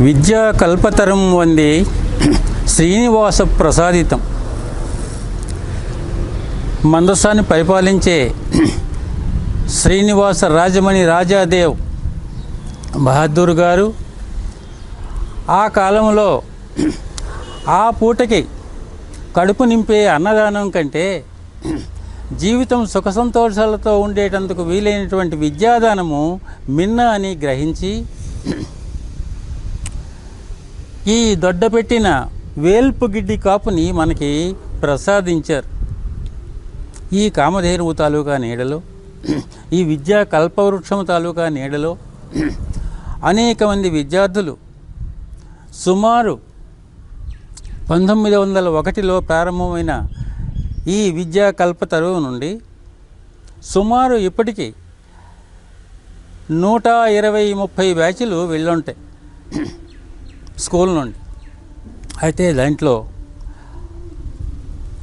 విద్యా కల్పతరం వంది శ్రీనివాస ప్రసాదితం. మందస్సాన్ని పరిపాలించే శ్రీనివాస రాజమణి రాజాదేవ్ బహదూర్ గారు ఆ కాలంలో ఆ పూటకి కడుపు నింపే అన్నదానం కంటే జీవితం సుఖ సంతోషాలతో ఉండేటందుకు వీలైనటువంటి విద్యాదానము మిన్న అని గ్రహించి ఈ దొడ్డపెట్టిన వేల్పు గిడ్డి కాపుని మనకి ప్రసాదించారు. ఈ కామధేనువు తాలూకా నీడలో ఈ విద్యా కల్పవృక్షము తాలూకా నీడలో అనేక మంది విద్యార్థులు సుమారు పంతొమ్మిది వందల ఒకటిలో ప్రారంభమైన ఈ విద్యా కల్పతరువు నుండి సుమారు ఇప్పటికీ నూట ఇరవై ముప్పై బ్యాచ్లు వెళ్ళుంటాయి. స్కూల్ నుండి. అయితే దాంట్లో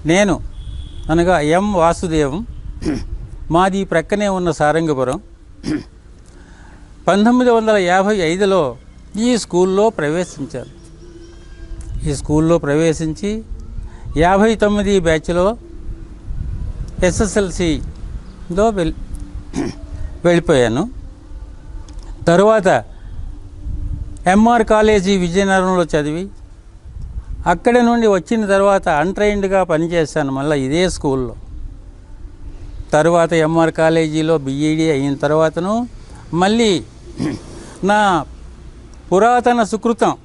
నేను అనగా ఎం. వాసుదేవం మాది ప్రక్కనే ఉన్న సారంగపురం. పంతొమ్మిది వందల యాభై ఐదులో ఈ స్కూల్లో ప్రవేశించాను. ఈ స్కూల్లో ప్రవేశించి యాభై తొమ్మిది బ్యాచ్లో ఎస్ఎస్ఎల్సిలో వెళ్ళి వెళ్ళిపోయాను. తరువాత ఎంఆర్ కాలేజీ విజయనగరంలో చదివి అక్కడి నుండి వచ్చిన తర్వాత అన్ట్రైన్డ్గా పనిచేశాను మళ్ళీ ఇదే స్కూల్లో. తర్వాత ఎంఆర్ కాలేజీలో బిఈడి అయిన తర్వాతను మళ్ళీ నా పురాతన సుకృతం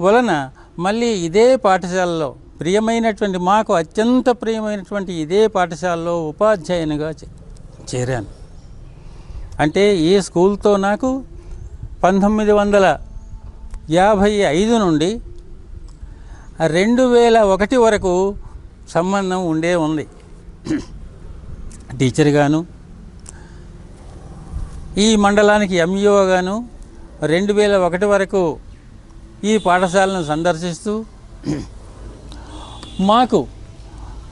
వలన మళ్ళీ ఇదే పాఠశాలలో ప్రియమైనటువంటి మాకు అత్యంత ప్రియమైనటువంటి ఇదే పాఠశాలలో ఉపాధ్యాయునిగా చే- చేరాను. అంటే ఈ స్కూల్తో నాకు పంతొమ్మిది వందల యాభై ఐదు నుండి రెండు వేల ఒకటి వరకు సంబంధం ఉండే ఉంది. టీచర్గాను ఈ మండలానికి ఎంఈఓగాను రెండు వేల ఒకటి వరకు ఈ పాఠశాలను సందర్శిస్తూ మాకు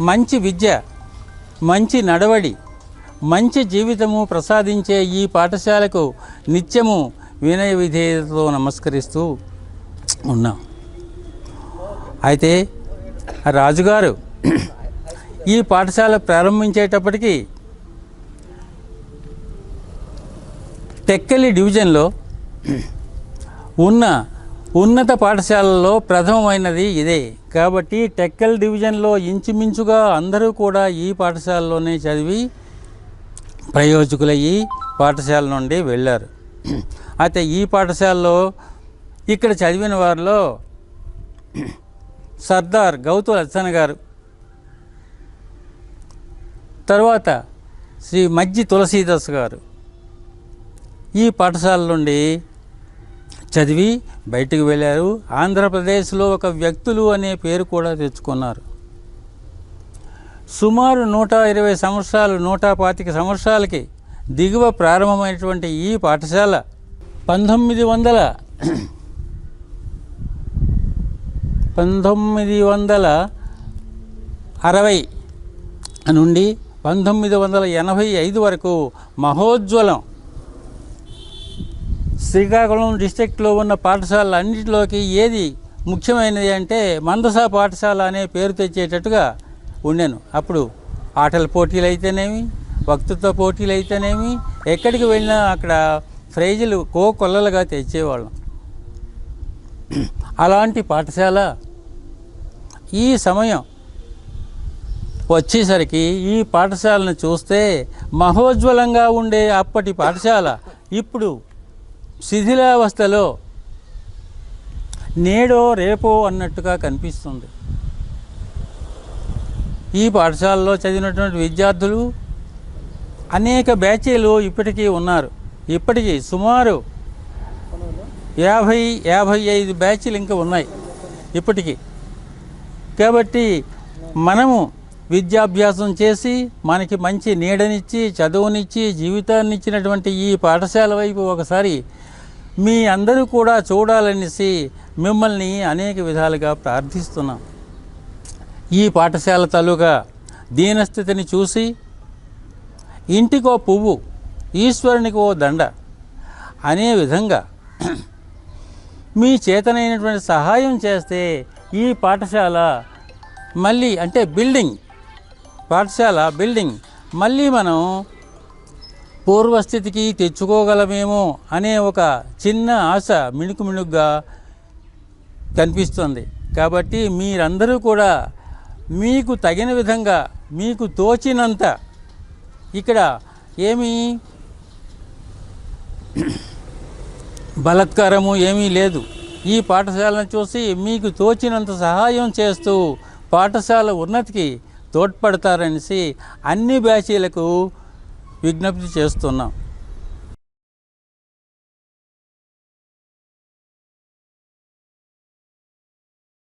మంచి విద్య మంచి నడవడి మంచి జీవితము ప్రసాదించే ఈ పాఠశాలకు నిత్యము వినయ విధేయతతో నమస్కరిస్తూ ఉన్నాం. అయితే రాజుగారు ఈ పాఠశాల ప్రారంభించేటప్పటికి టెక్కలి డివిజన్లో ఉన్న ఉన్నత పాఠశాలలో ప్రథమమైనది ఇదే. కాబట్టి టెక్కల్ డివిజన్లో ఇంచుమించుగా అందరూ కూడా ఈ పాఠశాలలోనే చదివి ప్రయోజకులయ్యి పాఠశాల నుండి వెళ్ళారు. అయితే ఈ పాఠశాలలో ఇక్కడ చదివిన వారిలో సర్దార్ గౌతు అచ్చన్ గారు. తర్వాత శ్రీ మజ్జి తులసీదాస్ గారు. ఈ పాఠశాల నుండి చదివి బయటకు వెళ్ళారు. ఆంధ్రప్రదేశ్లో ఒక వ్యక్తులు అనే పేరు కూడా తెచ్చుకున్నారు. సుమారు నూట ఇరవై సంవత్సరాలు నూట పాతిక సంవత్సరాలకి దిగువ ప్రారంభమైనటువంటి ఈ పాఠశాల పంతొమ్మిది వందల పంతొమ్మిది వందల అరవై నుండి పంతొమ్మిది వందల ఎనభై ఐదు వరకు మహోజ్వలం శ్రీకాకుళం డిస్టిక్లో ఉన్న పాఠశాలలు అన్నింటిలోకి ఏది ముఖ్యమైనది అంటే మందసా పాఠశాల అనే పేరు తెచ్చేటట్టుగా ఉండెను. అప్పుడు ఆటల పోటీలు అయితేనేమి వక్తృత్వ పోటీలు అయితేనేమి ఎక్కడికి వెళ్ళినా అక్కడ ప్రైజులు కో కొల్లలుగా తెచ్చేవాళ్ళం. అలాంటి పాఠశాల ఈ సమయం వచ్చేసరికి ఈ పాఠశాలను చూస్తే మహోజ్వలంగా ఉండే అప్పటి పాఠశాల. ఇప్పుడు శిథిలావస్థలో నేడో రేపో అన్నట్టుగా కనిపిస్తుంది. ఈ పాఠశాలలో చదివినటువంటి విద్యార్థులు అనేక బ్యాచీలు ఇప్పటికీ ఉన్నారు. ఇప్పటికీ సుమారు యాభై యాభై ఐదు బ్యాచ్లు ఇంకా ఉన్నాయి. ఇప్పటికీ కాబట్టి మనము విద్యాభ్యాసం చేసి మనకి మంచి నీడనిచ్చి చదువునిచ్చి జీవితాన్ని ఇచ్చినటువంటి ఈ పాఠశాల వైపు ఒకసారి మీ అందరూ కూడా చూడాలనేసి మిమ్మల్ని అనేక విధాలుగా ప్రార్థిస్తున్నాం. ఈ పాఠశాల తాలూకా దీనస్థితిని చూసి ఇంటికో పువ్వు ఈశ్వరునికి ఓ దండ అనే విధంగా మీ చేతనైనటువంటి సహాయం చేస్తే ఈ పాఠశాల మళ్ళీ అంటే బిల్డింగ్ పాఠశాల బిల్డింగ్ మళ్ళీ మనం పూర్వస్థితికి తెచ్చుకోగలమేమో అనే ఒక చిన్న ఆశ మిణుకు మిణుగ్గా కనిపిస్తుంది. కాబట్టి మీరందరూ కూడా మీకు తగిన విధంగా మీకు తోచినంత ఇక్కడ ఏమీ బలత్కారము ఏమీ లేదు. ఈ పాఠశాలను చూసి మీకు తోచినంత సహాయం చేస్తూ పాఠశాల ఉన్నతికి తోడ్పడతారనేసి అన్ని బ్యాచీలకు విజ్ఞప్తి చేస్తున్నాం.